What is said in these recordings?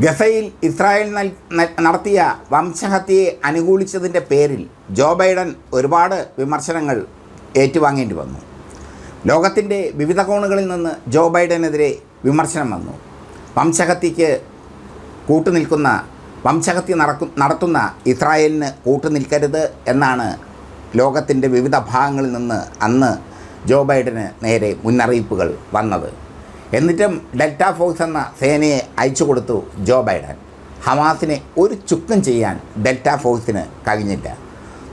ഗസയിൽ ഇസ്രായേൽ നടത്തിയ വംശഹത്യയെ അനുകൂലിച്ചതിന്റെ പേരിൽ ജോ ബൈഡൻ ഒരുപാട് വിമർശനങ്ങൾ ഏറ്റുവാങ്ങേണ്ടി വന്നു. ലോകത്തിന്റെ വിവിധ കോണുകളിൽ നിന്ന് ജോ ബൈഡനെതിരെ വിമർശനം വന്നു. വംശഹത്യക്ക് കൂട്ടുനിൽക്കുന്ന വംശഹത്യ നടക്കു നടത്തുന്ന ഇസ്രായേലിന് കൂട്ടുനിൽക്കരുത് എന്നാണ് ലോകത്തിന്റെ വിവിധ ഭാഗങ്ങളിൽ നിന്ന് അന്ന് ജോ ബൈഡന് നേരെ മുന്നറിയിപ്പുകൾ വന്നത്. എന്നിട്ടും ഡെൽറ്റ ഫോഴ്സ് എന്ന സേനയെ അയച്ചു കൊടുത്തു ജോ ബൈഡൻ. ഹമാസിനെ ഒരു ചുക്കും ചെയ്യാൻ ഡെൽറ്റ ഫോഴ്സിന് കഴിഞ്ഞില്ല.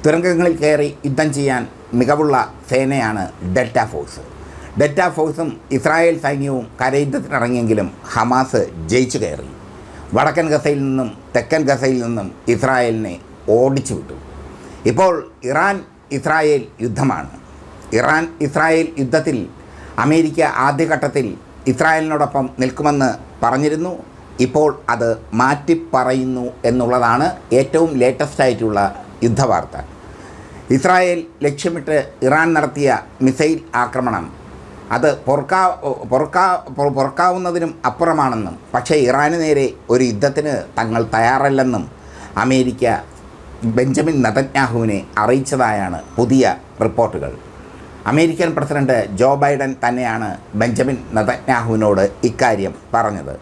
തുരങ്കങ്ങളിൽ കയറി യുദ്ധം ചെയ്യാൻ മികവുള്ള സേനയാണ് ഡെൽറ്റ ഫോഴ്സ്. ഡെൽറ്റ ഫോഴ്സും ഇസ്രായേൽ സൈന്യവും കരയുദ്ധത്തിനിറങ്ങിയെങ്കിലും ഹമാസ് ജയിച്ചു കയറി. വടക്കൻ ഗസയിൽ നിന്നും തെക്കൻ ഗസയിൽ നിന്നും ഇസ്രായേലിനെ ഓടിച്ചു വിട്ടു. ഇപ്പോൾ ഇറാൻ ഇസ്രായേൽ യുദ്ധമാണ്. ഇറാൻ ഇസ്രായേൽ യുദ്ധത്തിൽ അമേരിക്ക ആദ്യഘട്ടത്തിൽ ഇസ്രായേലിനോടൊപ്പം നിൽക്കുമെന്ന് പറഞ്ഞിരുന്നു. ഇപ്പോൾ അത് മാറ്റി പറയുന്നു എന്നുള്ളതാണ് ഏറ്റവും ലേറ്റസ്റ്റ് ആയിട്ടുള്ള യുദ്ധവാർത്ത. ഇസ്രായേൽ ലക്ഷ്യമിട്ട് ഇറാൻ നടത്തിയ മിസൈൽ ആക്രമണം അത് പൊറുക്കാ പൊറുക്കാ പൊറുക്കാവുന്നതിനും അപ്പുറമാണെന്നും പക്ഷേ ഇറാന് നേരെ ഒരു യുദ്ധത്തിന് തങ്ങൾ തയ്യാറല്ലെന്നും അമേരിക്ക ബെഞ്ചമിൻ നതന്യാഹുവിനെ അറിയിച്ചതായാണ് പുതിയ റിപ്പോർട്ടുകൾ. അമേരിക്കൻ പ്രസിഡന്റ് ജോ ബൈഡൻ തന്നെയാണ് ബെഞ്ചമിൻ നതന്യാഹുവിനോട് ഇക്കാര്യം പറഞ്ഞത്.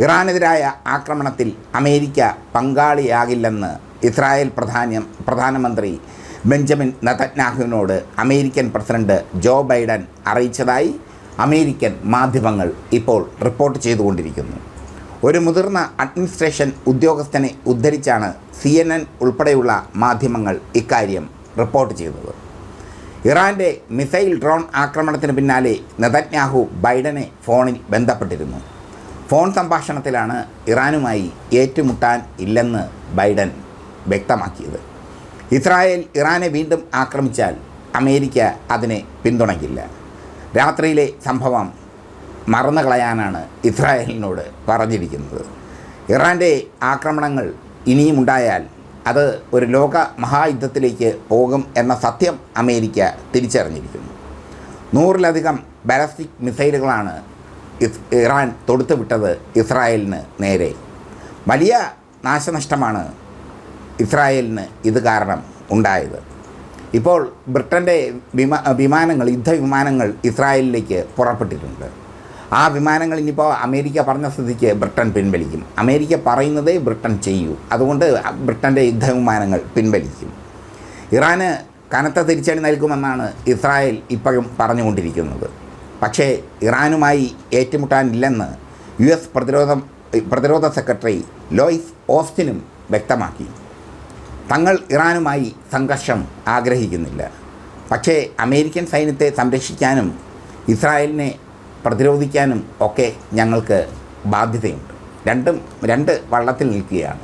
ഇറാനെതിരായ ആക്രമണത്തിൽ അമേരിക്ക പങ്കാളിയാകില്ലെന്ന് ഇസ്രായേൽ പ്രധാനം പ്രധാനമന്ത്രി ബെഞ്ചമിൻ നതന്യാഹുവിനോട് അമേരിക്കൻ പ്രസിഡന്റ് ജോ ബൈഡൻ അറിയിച്ചതായി അമേരിക്കൻ മാധ്യമങ്ങൾ ഇപ്പോൾ റിപ്പോർട്ട് ചെയ്തുകൊണ്ടിരിക്കുന്നു. ഒരു മുതിർന്ന അഡ്മിനിസ്ട്രേഷൻ ഉദ്യോഗസ്ഥനെ ഉദ്ധരിച്ചാണ് സി ഉൾപ്പെടെയുള്ള മാധ്യമങ്ങൾ ഇക്കാര്യം റിപ്പോർട്ട് ചെയ്തത്. ഇറാന്റെ മിസൈൽ ഡ്രോൺ ആക്രമണത്തിന് പിന്നാലെ നെതന്യാഹു ബൈഡനെ ഫോണിൽ ബന്ധപ്പെട്ടിരുന്നു. ഫോൺ സംഭാഷണത്തിലാണ് ഇറാനുമായി ഏറ്റുമുട്ടാൻ ഇല്ലെന്ന് ബൈഡൻ വ്യക്തമാക്കിയത്. ഇസ്രായേൽ ഇറാനെ വീണ്ടും ആക്രമിച്ചാൽ അമേരിക്ക അതിനെ പിന്തുണയ്ക്കില്ല. രാത്രിയിലെ സംഭവം മറന്നു കളയാനാണ് ഇസ്രായേലിനോട് പറഞ്ഞിരിക്കുന്നത്. ഇറാന്റെ ആക്രമണങ്ങൾ ഇനിയും ഉണ്ടായാൽ അത് ഒരു ലോക മഹായുദ്ധത്തിലേക്ക് പോകും എന്ന സത്യം അമേരിക്ക തിരിച്ചറിഞ്ഞിരിക്കുന്നു. നൂറിലധികം ബാലസ്റ്റിക് മിസൈലുകളാണ് ഇറാൻ തൊടുത്തുവിട്ടത് ഇസ്രായേലിന് നേരെ. വലിയ നാശനഷ്ടമാണ് ഇസ്രായേലിന് ഇത് കാരണം ഉണ്ടായത്. ഇപ്പോൾ ബ്രിട്ടന്റെ വിമാ വിമാനങ്ങൾ യുദ്ധവിമാനങ്ങൾ ഇസ്രായേലിലേക്ക് പുറപ്പെട്ടിട്ടുണ്ട്. ആ വിമാനങ്ങൾ ഇനിയിപ്പോൾ അമേരിക്ക പറഞ്ഞ സ്ഥിതിക്ക് ബ്രിട്ടൻ പിൻവലിക്കും. അമേരിക്ക പറയുന്നതേ ബ്രിട്ടൻ ചെയ്യൂ. അതുകൊണ്ട് ബ്രിട്ടന്റെ യുദ്ധവിമാനങ്ങൾ പിൻവലിക്കും. ഇറാന് കനത്ത തിരിച്ചടി നൽകുമെന്നാണ് ഇസ്രായേൽ ഇപ്പോഴും പറഞ്ഞുകൊണ്ടിരിക്കുന്നത്. പക്ഷേ ഇറാനുമായി ഏറ്റുമുട്ടാനില്ലെന്ന് യു എസ് പ്രതിരോധ പ്രതിരോധ സെക്രട്ടറി ലോയിസ് ഓസ്റ്റിനും വ്യക്തമാക്കി. തങ്ങൾ ഇറാനുമായി സംഘർഷം ആഗ്രഹിക്കുന്നില്ല. പക്ഷേ അമേരിക്കൻ സൈന്യത്തെ സംരക്ഷിക്കാനും ഇസ്രായേലിനെ പ്രതിരോധിക്കാനും ഒക്കെ ഞങ്ങൾക്ക് ബാധ്യതയുണ്ട്. രണ്ടും രണ്ട് വള്ളത്തിൽ നിൽക്കുകയാണ്.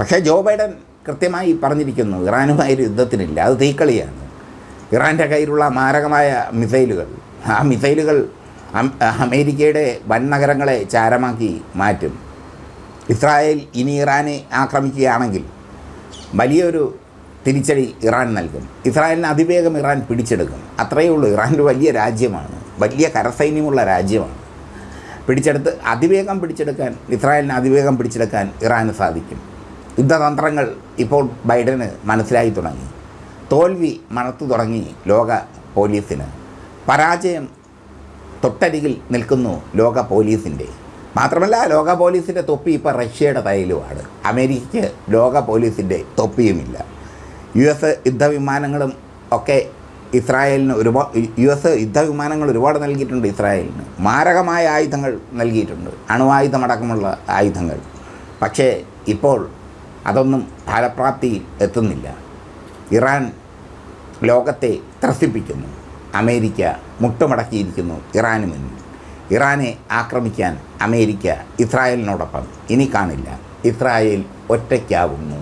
പക്ഷേ ജോ ബൈഡൻ കൃത്യമായി പറഞ്ഞിരിക്കുന്നു ഇറാനുമായൊരു യുദ്ധത്തിനില്ല അത് തീക്കളിയാണ്. ഇറാന്റെ കയ്യിലുള്ള മാരകമായ മിസൈലുകൾ ആ മിസൈലുകൾ അമേരിക്കയുടെ വൻ നഗരങ്ങളെ ചാരമാക്കി മാറ്റും. ഇസ്രായേൽ ഇനി ഇറാനെ ആക്രമിക്കുകയാണെങ്കിൽ വലിയൊരു തിരിച്ചടി ഇറാൻ നൽകും. ഇസ്രായേലിന് അതിവേഗം ഇറാൻ പിടിച്ചെടുക്കും. അത്രയേ ഉള്ളൂ ഇറാന്റെ വലിയ രാജ്യമാണ്. വലിയ കരസൈന്യമുള്ള രാജ്യമാണ്. പിടിച്ചെടുത്ത് അതിവേഗം പിടിച്ചെടുക്കാൻ ഇസ്രായേലിന് അതിവേഗം പിടിച്ചെടുക്കാൻ ഇറാന് സാധിക്കും. യുദ്ധതന്ത്രങ്ങൾ ഇപ്പോൾ ബൈഡന് മനസ്സിലായി തുടങ്ങി. തോൽവി മണത്തു തുടങ്ങി ലോക പോലീസിന്. പരാജയം തൊട്ടരികിൽ നിൽക്കുന്നു ലോക പോലീസിന്റെ. മാത്രമല്ല ലോക പോലീസിന്റെ തൊപ്പി ഇപ്പോൾ റഷ്യയുടെ തൈലുമാണ് അമേരിക്കയ്ക്ക് ലോക പോലീസിന്റെ തൊപ്പിയുമില്ല. യു എസ് യുദ്ധവിമാനങ്ങളും ഒക്കെ ഇസ്രായേലിന് ഒരുപാട് യു എസ് യുദ്ധവിമാനങ്ങൾ ഒരുപാട് നൽകിയിട്ടുണ്ട് ഇസ്രായേലിന്. മാരകമായ ആയുധങ്ങൾ നൽകിയിട്ടുണ്ട്. അണുവായുധമടക്കമുള്ള ആയുധങ്ങൾ. പക്ഷേ ഇപ്പോൾ അതൊന്നും ഫലപ്രാപ്തിയിൽ എത്തുന്നില്ല. ഇറാൻ ലോകത്തെ ത്രസിപ്പിക്കുന്നു. അമേരിക്ക മുട്ടുമടക്കിയിരിക്കുന്നു ഇറാന് മുന്നിൽ. ഇറാനെ ആക്രമിക്കാൻ അമേരിക്ക ഇസ്രായേലിനോടൊപ്പം ഇനി കാണില്ല. ഇസ്രായേൽ ഒറ്റയ്ക്കാവുന്നു.